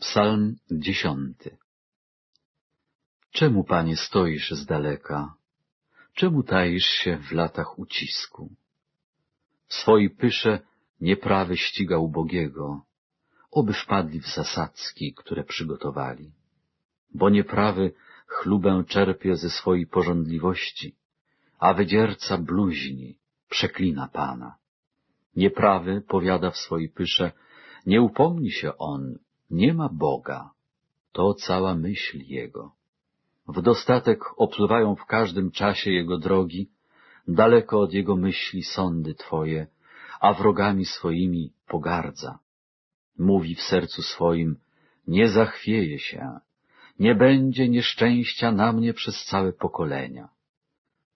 Psalm dziesiąty Czemu, Panie, stoisz z daleka? Czemu taisz się w latach ucisku? W swojej pysze nieprawy ściga ubogiego, oby wpadli w zasadzki, które przygotowali. Bo nieprawy chlubę czerpie ze swojej porządliwości, a wydzierca bluźni, przeklina Pana. Nieprawy powiada w swojej pysze, nie upomni się on, nie ma Boga. To cała myśl Jego. W dostatek opływają w każdym czasie Jego drogi, daleko od Jego myśli sądy Twoje, a wrogami swoimi pogardza. Mówi w sercu swoim, nie zachwieje się, nie będzie nieszczęścia na mnie przez całe pokolenia.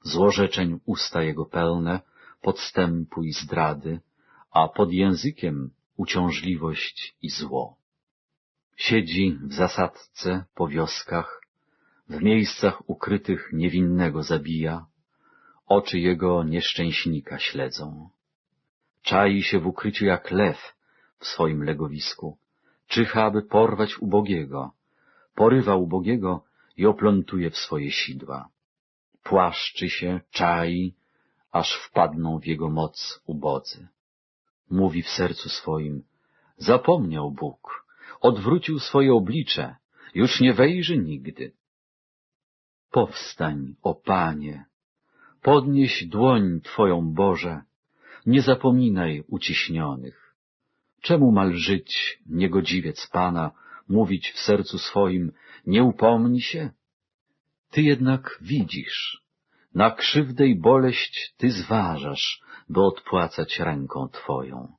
Złorzeczeń usta Jego pełne, podstępu i zdrady, a pod językiem uciążliwość i zło. Siedzi w zasadce po wioskach, w miejscach ukrytych niewinnego zabija, oczy jego nieszczęśnika śledzą. Czai się w ukryciu jak lew w swoim legowisku, czyha, aby porwać ubogiego, porywa ubogiego i oplątuje w swoje sidła. Płaszczy się, czai, aż wpadną w jego moc ubodzy. Mówi w sercu swoim, zapomniał Bóg, odwrócił swoje oblicze, już nie wejrzy nigdy. Powstań, o Panie, podnieś dłoń Twoją Boże, nie zapominaj uciśnionych. Czemu mal żyć niegodziwiec Pana, mówić w sercu swoim, nie upomni się? Ty jednak widzisz, na krzywdę i boleść Ty zważasz, by odpłacać ręką Twoją.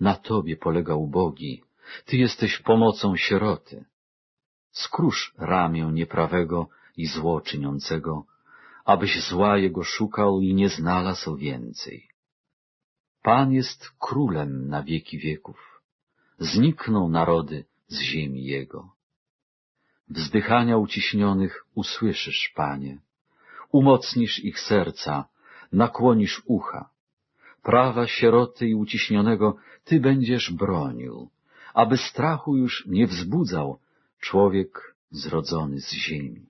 Na Tobie polega ubogi, ty jesteś pomocą sieroty. Skróż ramię nieprawego i zło czyniącego, abyś zła jego szukał i nie znalazł więcej. Pan jest królem na wieki wieków. Znikną narody z ziemi jego. Wzdychania uciśnionych usłyszysz, Panie. Umocnisz ich serca, nakłonisz ucha. Prawa sieroty i uciśnionego Ty będziesz bronił aby strachu już nie wzbudzał człowiek zrodzony z ziemi.